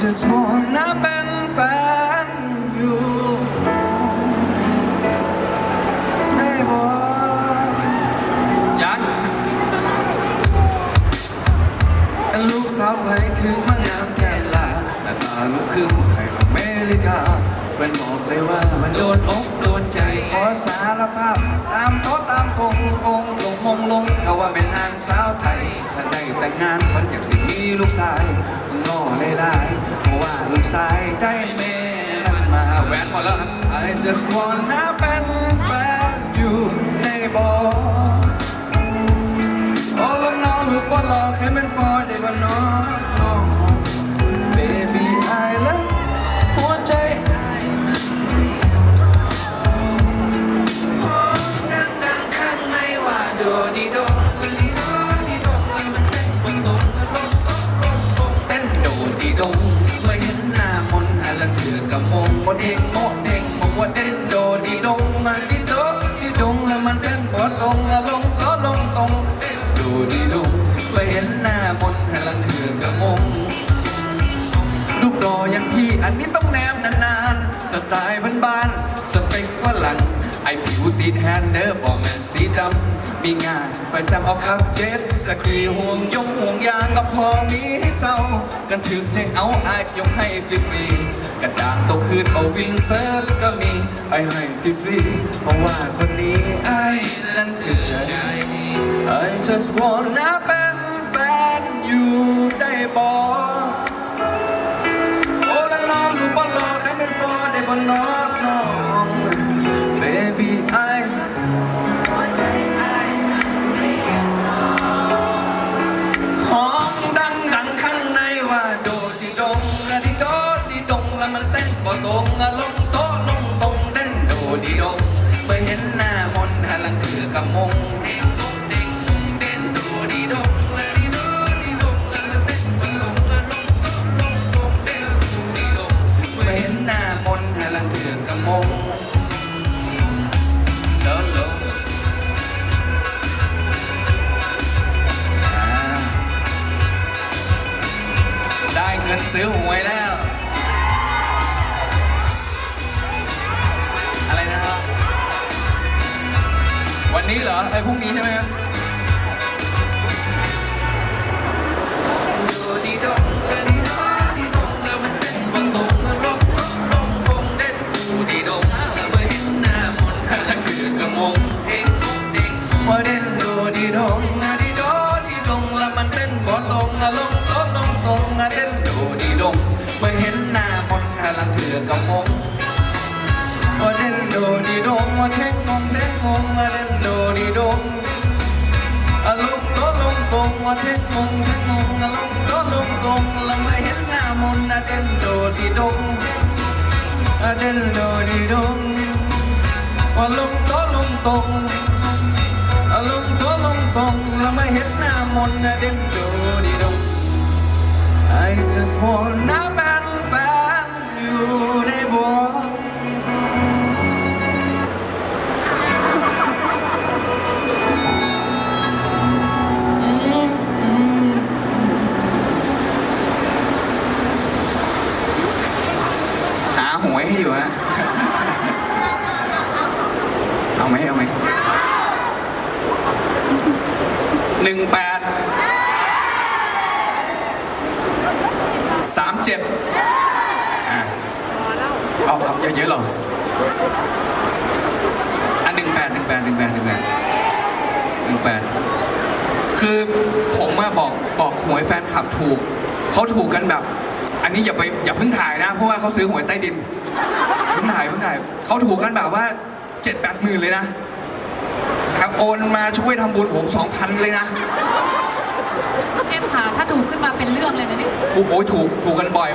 just wanna เป็นแฟนอยู่ได้บ่ยังลูกสาวไทยคือมางามแก่ลาหน้าตาลูกครึ่งไทยอเมริกาเป็นบอกเลยว่ามันโดนอกโดนใจขอสารภาพ ตามโต๊ะตามกงองค์ลงมงลงก็ว่าเป็นนางสาวไทยถ้าได้แต่งงานฝันอยากสิมีลูกชายงอเสายได้แม่มันมาแหวนหมดแล้วครับ I just wanna เป็นแฟนอยู่ในบ่โอ้ลูกน้องลูกบอลหลอแค่เป็นฟอร์ได้บ้านน้อง งงเต้นโดดีดงเมื่อเห็นหน้ามนต์อะไรเถือกับมงลูกรออย่างพี่อันนี้ต้องแนมนานๆ สไตล์บ้านๆสเปคฝรั่งไอผิวสีแทนเด้อบอกแมนสีดำ มีงานประจำเอาขับเจ็ตสกีห่วงยงห่วงยางกับพอมีให้เศร้า กันถึงใจเอาอายยกให้ฟรีๆกระดาษตกคืนเอาวินเซอร์ก็มีไอให้ฟรีๆเพราะว่าคนนี้ไอ้เน้ just wanna เป็นแฟนอยู่ได้บอโอ้ละน้องลูบอลลอกให้เป็นฟอได้บอลนอกน้อง baby I ห้องดังดังข้างในว่าโดดีดงอะดีโดดีดงแล้วมันเต้นบ่ตรงอะลงโตะลงตรงเต้นโดดีดงไปเห็นหน้ามนหาลังเถือกับมง ซื้อหวยแล้ว อะไรนะครับ วันนี้เหรอไอ้พรุ่งนี้ใช่ไหมครับเด่นดูดีดงนะดีดดีดงแล้วมันเต้นบนตรงแล้วลงตรงลง mà chết mong đến mong mà đến đồ đi đông, à lúc có lông tung mà chết mong chết mong à lúc có lông tung là mày hết na môn à đến đồ đi đông, à đến đồ đi đông à lúc có lông tung, à lúc có lông tung là mày hết na môn à đến đồ đi đốm I just wanna buy อยู่ฮะ เอาไหมเอาไหมหนึ่งแปดสามเจ็ดอะเอาครับเยอะๆหรออันหนึ่งแปดหนึ่งแปดหนึ่งแปดหนึ่งแปดหนึ่งแปดคือผมอบอกบอกหวยแฟนคลับถูก เขาถูกกันแบบ อันนี้อย่าไปอย่าเพิ่งถ่ายนะ เพราะว่าเขาซื้อหวยใต้ดิน เพิ่งถ่ายเพิ่งถ่ายเขาถูกกันแบบว่าเจ็ดแปดหมื่นเลยนะครับโอนมาช่วยทำบุญผมสองพันเลยนะเทพค่ะถ้าถูกขึ้นมาเป็นเรื่องเลยนะเนี่ย โอ้โหถูกถูกกันบ่อย